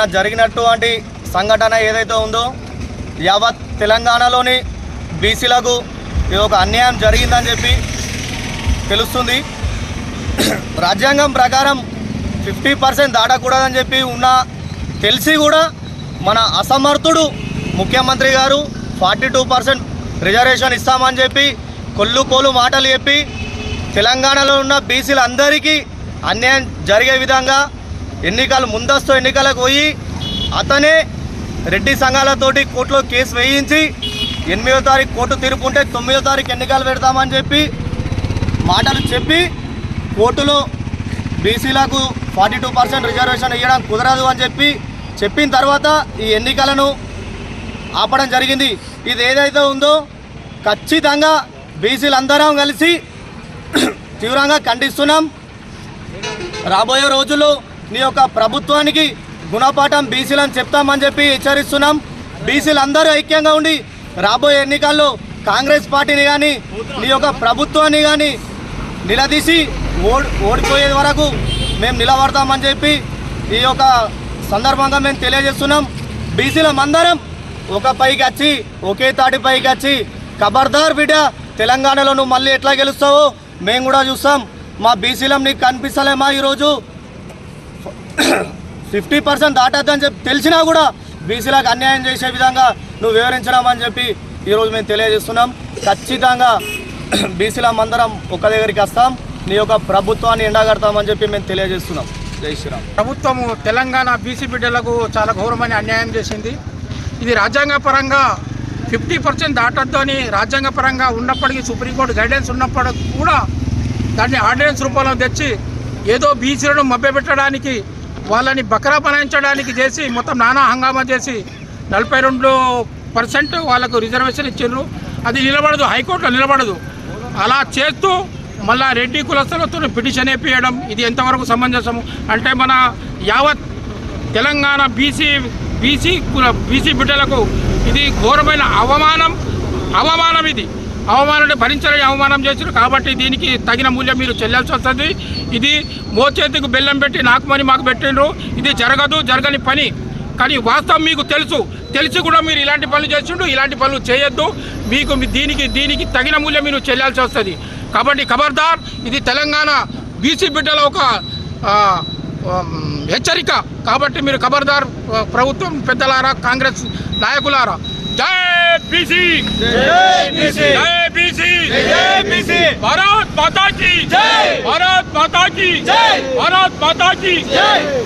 నిన్న జరిగినటువంటి సంఘటన ఏదైతే ఉందో యావత్ తెలంగాణలోని బీసీలకు ఇది ఒక అన్యాయం జరిగిందని చెప్పి తెలుస్తుంది. రాజ్యాంగం ప్రకారం ఫిఫ్టీ పర్సెంట్ దాటకూడదని చెప్పి ఉన్న తెలిసి కూడా మన అసమర్థుడు ముఖ్యమంత్రి గారు ఫార్టీ టూ పర్సెంట్ రిజర్వేషన్ ఇస్తామని చెప్పి కొల్లు కోలు మాటలు చెప్పి తెలంగాణలో ఉన్న బీసీలందరికీ అన్యాయం జరిగే విధంగా ఎన్నికలు ముందస్తు ఎన్నికలకు పోయి అతనే రెడ్డి సంఘాలతోటి కోర్టులో కేసు వేయించి ఎనిమిదో తారీఖు కోర్టు తీర్పు ఉంటే తొమ్మిదో తారీఖు ఎన్నికలు పెడతామని చెప్పి మాటలు చెప్పి కోర్టులో బీసీలకు ఫార్టీ టూ పర్సెంట్ రిజర్వేషన్ ఇవ్వడం కుదరదు అని చెప్పి చెప్పిన తర్వాత ఈ ఎన్నికలను ఆపడం జరిగింది. ఇది ఏదైతే ఉందో ఖచ్చితంగా బీసీలందరం కలిసి తీవ్రంగా ఖండిస్తున్నాం. రాబోయే రోజుల్లో నీ యొక్క ప్రభుత్వానికి గుణపాఠం బీసీలను చెప్తామని చెప్పి హెచ్చరిస్తున్నాం. బీసీలు అందరూ ఐక్యంగా ఉండి రాబోయే ఎన్నికల్లో కాంగ్రెస్ పార్టీని కానీ నీ యొక్క ప్రభుత్వాన్ని కానీ నిలదీసి ఓడి ఓడిపోయే వరకు మేము నిలబడతామని చెప్పి ఈ యొక్క సందర్భంగా మేము తెలియజేస్తున్నాం. బీసీలం అందరం ఒక పైకి వచ్చి ఒకే తాటి పైకి వచ్చి ఖబర్దార్ బిడ్డ తెలంగాణలో నువ్వు మళ్ళీ ఎట్లా గెలుస్తావో మేము కూడా చూస్తాం. మా బీసీలం నీకు కనిపిస్తలేమా ఈరోజు? ఫిఫ్టీ పర్సెంట్ దాటద్దని చెప్పి తెలిసినా కూడా బీసీలకు అన్యాయం చేసే విధంగా నువ్వు వివరించడం అని చెప్పి ఈరోజు మేము తెలియజేస్తున్నాం. ఖచ్చితంగా బీసీలం అందరం ఒక దగ్గరికి వస్తాం. నీ యొక్క ప్రభుత్వాన్ని ఎండగడతామని చెప్పి మేము తెలియజేస్తున్నాం. జై శ్రీరామ్. ప్రభుత్వము తెలంగాణ బీసీ బిడ్డలకు చాలా ఘోరమైన అన్యాయం చేసింది. ఇది రాజ్యాంగ పరంగా ఫిఫ్టీ పర్సెంట్ దాటద్దు అని రాజ్యాంగ పరంగా ఉన్నప్పటికీ సుప్రీంకోర్టు గైడెన్స్ ఉన్నప్పటికీ కూడా దాన్ని ఆర్డినెన్స్ రూపంలో తెచ్చి ఏదో బీసీలను మభ్యపెట్టడానికి వాళ్ళని బకరా బనాయించడానికి చేసి మొత్తం నానా హంగామా చేసి నలభై రెండు పర్సెంట్ వాళ్ళకు రిజర్వేషన్ ఇచ్చిండ్రు. అది నిలబడదు హైకోర్టులో నిలబడదు. అలా చేస్తూ మళ్ళా రెడ్డి కులస్తులతో పిటిషన్ వేపించడం ఇది ఎంతవరకు సమంజసము అంటే మన యావత్ తెలంగాణ బీసీ బీసీ కుల- బీసీ బిడ్డలకు ఇది ఘోరమైన అవమానం అవమానం ఇది. అవమానం భరించలేని అవమానం చేశారు కాబట్టి దీనికి తగిన మూల్యం మీరు చెల్లాల్సి వస్తుంది. ఇది మోచేతికి బెల్లం పెట్టి నాకు మని మాకు పెట్టిండ్రు. ఇది జరగదు జరగని పని. కానీ వాస్తవం మీకు తెలుసు. తెలిసి కూడా మీరు ఇలాంటి పనులు చేసిండు ఇలాంటి పనులు చేయొద్దు. మీకు మీ- దీనికి దీనికి తగిన మూల్యం మీరు చెల్లాల్సి వస్తుంది. కాబట్టి ఖబర్దార్ ఇది తెలంగాణ బీసీ బిడ్డల ఒక హెచ్చరిక. కాబట్టి మీరు ఖబర్దార్ ప్రభుత్వం పెద్దలారా కాంగ్రెస్ నాయకులారా. జై बीसी बीसी भारत माता की जय भारत माता की जय भारत माता की जय